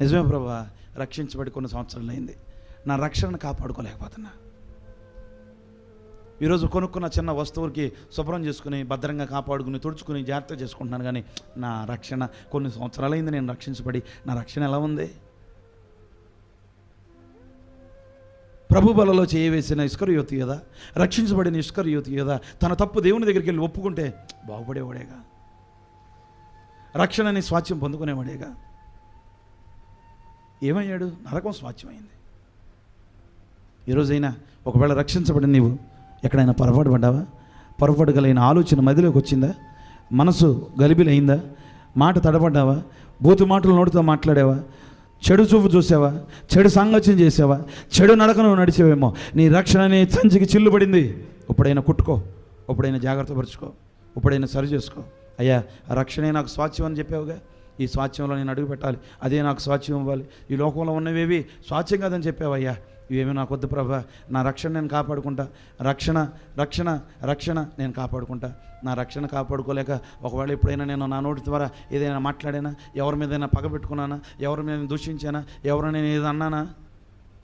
నిజమే ప్రభా రక్షించబడి కొన్ని సంవత్సరాలు అయింది. నా రక్షణను కాపాడుకోలేకపోతున్నా. ఈరోజు కొనుక్కున్న చిన్న వస్తువుకి శుభ్రం చేసుకుని భద్రంగా కాపాడుకుని తుడుచుకుని జాగ్రత్త చేసుకుంటున్నాను కానీ నా రక్షణ కొన్ని సంవత్సరాలైంది నేను రక్షించబడి నా రక్షణ ఎలా ఉంది? ప్రభు బలలో చేయవేసిన ఇస్కర్ యువతి కదా రక్షించబడిన ఇస్కర్ యువతి కదా తన తప్పు దేవుని దగ్గరికి వెళ్ళి ఒప్పుకుంటే బాగుపడేవాడేగా. రక్షణని స్వాచ్యం పొందుకునేవాడేగా. ఏమయ్యాడు? నరకం స్వాచ్యమైంది ఈరోజైనా ఒకవేళ రక్షించబడిన నీవు ఎక్కడైనా పొరపాటు పడ్డావా పొరపాటు కలిగిన ఆలోచన మదిలోకి వచ్చిందా? మనసు గలిబిలైందా? మాట తడబడ్డావా? బూతు మాటలు నోటితో మాట్లాడావా? చెడు చూపు చూసావా? చెడు సాంగత్యం చేసావా? చెడు నడకను నడిచేవేమో? నీ రక్షణ నీ సంచికి చిల్లుపడింది ఇప్పుడైనా కుట్టుకో. ఇప్పుడైనా జాగ్రత్త పరుచుకో ఇప్పుడైనా సరి చేసుకో అయ్యా ఆ రక్షణే నాకు స్వాచ్యం అని చెప్పావుగా. ఈ స్వాచ్యంలో నేను అడుగు పెట్టాలి. అదే నాకు స్వాచ్యం ఇవ్వాలి. ఈ లోకంలో ఉన్నవేవి స్వాచ్యం కాదని చెప్పావయ్యా. ఇవేమీ నాకు వద్దు ప్రభా. నా రక్షణ నేను కాపాడుకుంటా. రక్షణ రక్షణ రక్షణ నేను కాపాడుకుంటా. నా రక్షణ కాపాడుకోలేక ఒకవేళ ఎప్పుడైనా నేను నా నోటి ద్వారా ఏదైనా మాట్లాడానా? ఎవరి మీదైనా పగబెట్టుకున్నానా ఎవరి మీద దూషించానా? ఎవరైనా నేను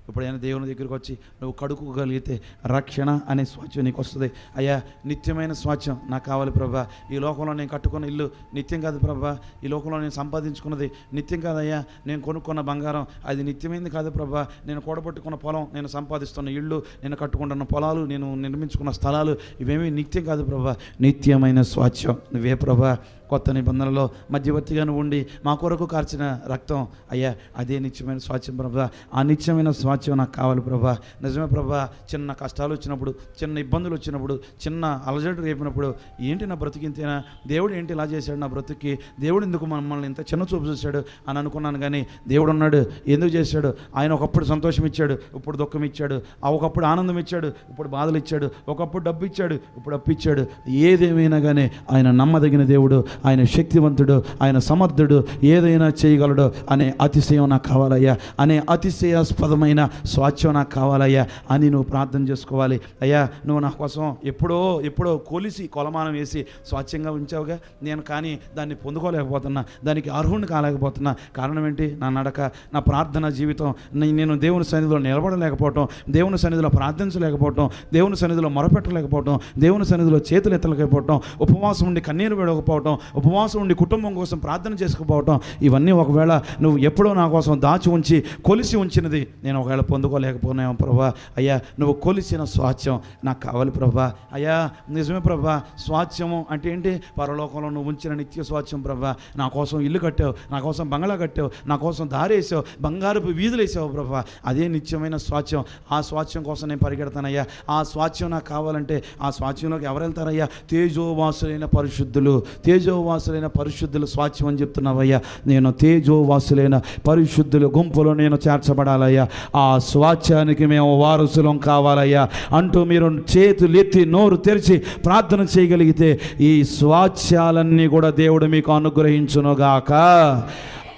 ఎప్పుడైనా ఇప్పుడైనా దేవుని దగ్గరికి వచ్చి నువ్వు కడుక్కోగలిగితే రక్షణ అనే స్వాచ్యం నీకు వస్తుంది. అయ్యా నిత్యమైన స్వాచ్యం నాకు కావాలి ప్రభా. ఈ లోకంలో నేను కట్టుకున్న ఇల్లు నిత్యం కాదు ప్రభా. ఈ లోకంలో నేను సంపాదించుకున్నది నిత్యం కాదయ్యా. నేను కొనుక్కున్న బంగారం అది నిత్యమైంది కాదు ప్రభా. నేను కూడబెట్టుకున్న పొలం నేను సంపాదిస్తున్న ఇళ్ళు నేను కట్టుకుంటున్న పొలాలు నేను నిర్మించుకున్న స్థలాలు ఇవేమీ నిత్యం కాదు ప్రభా. నిత్యమైన స్వాచ్యం నువ్వే ప్రభా. కొత్త నిబంధనలో మధ్యవర్తిగాను ఉండి మా కొరకు కార్చిన రక్తం అయ్యా అదే నిత్యమైన స్వాచ్యం ప్రభా ఆ నిత్యమైన స్వాచ్యం నాకు కావాలి ప్రభా నిజమే ప్రభా చిన్న కష్టాలు వచ్చినప్పుడు చిన్న ఇబ్బందులు వచ్చినప్పుడు చిన్న అలజడి రేపినప్పుడు ఏంటి నా బ్రతికింతేనా దేవుడు ఏంటి ఇలా చేశాడు నా బ్రతుక్కి? దేవుడు ఎందుకు మమ్మల్ని ఇంత చిన్న చూపు చూశాడు అని అనుకున్నాను కానీ దేవుడు ఉన్నాడు. ఎందుకు చేశాడు? ఆయన ఒకప్పుడు సంతోషం ఇచ్చాడు ఇప్పుడు దుఃఖం ఇచ్చాడు ఆ ఒకప్పుడు ఆనందం ఇచ్చాడు ఇప్పుడు బాధలు ఇచ్చాడు ఒకప్పుడు డబ్బు ఇచ్చాడు ఇప్పుడు అప్పు ఇచ్చాడు. ఏదేమైనా కానీ ఆయన నమ్మదగిన దేవుడు. ఆయన శక్తివంతుడు ఆయన సమర్థుడు ఏదైనా చేయగలడు అనే అతిశయం నాకు కావాలయ్యా. అనే అతిశయాస్పదమైన స్వాచ్యం నాకు కావాలయ్యా అని నువ్వు ప్రార్థన చేసుకోవాలి. అయ్యా నువ్వు నా కోసం ఎప్పుడో ఎప్పుడో కొలిసి కొలమానం వేసి స్వాచ్యంగా ఉంచావుగా. నేను కానీ దాన్ని పొందుకోలేకపోతున్నా దానికి అర్హుడిని కాలేకపోతున్నా. కారణం ఏంటి? నా నడక నా ప్రార్థన జీవితం నేను దేవుని సన్నిధిలో నిలబడలేకపోవటం దేవుని సన్నిధిలో ప్రార్థించలేకపోవటం దేవుని సన్నిధిలో మొరపెట్టలేకపోవటం దేవుని సన్నిధిలో చేతులు ఎత్తలేకపోవటం ఉపవాసం ఉండి కన్నీరు విడకపోవటం ఉపవాసం ఉండి కుటుంబం కోసం ప్రార్థన చేసుకుపోవటం ఇవన్నీ ఒకవేళ నువ్వు ఎప్పుడో నా కోసం దాచి ఉంచి కొలిసి ఉంచినది నేను ఒకవేళ పొందుకోలేకపోయినాము ప్రభా. అయ్యా నువ్వు కొలిసిన స్వాచ్యం నాకు కావాలి ప్రభా. అయ్యా నిజమే ప్రభా స్వాచ్యము అంటే ఏంటి? పరలోకంలో నువ్వు ఉంచిన నిత్య స్వాచ్యం ప్రభా. నా కోసం ఇల్లు కట్టావు నా కోసం బంగళా కట్టావు నా కోసం దారి వేసావు బంగారపు వీధులు వేసావు ప్రభా. అదే నిత్యమైన స్వాచ్యం ఆ స్వాచ్యం కోసం నేను పరిగెడతానయ్యా. ఆ స్వాచ్యం నాకు కావాలంటే ఆ స్వాచ్యంలోకి ఎవరు వెళ్తారయ్యా తేజోవాసులైన పరిశుద్ధులు. తేజోవాసులైన పరిశుద్ధులు స్వాచ్యం అని చెప్తున్నావయ్యా. నేను తేజోవాసులైన పరిశుద్ధుల గుంపులో నేను చేర్చబడాలయ్యా. ఆ స్వాచ్యానికి మేము వారసులం కావాలయ్యా. అంటూ మీరు చేతులు ఎత్తి నోరు తెరిచి ప్రార్థన చేయగలిగితే ఈ స్వాచ్యాలన్నీ కూడా దేవుడు మీకు అనుగ్రహించునుగాక.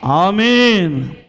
ఆమెన్.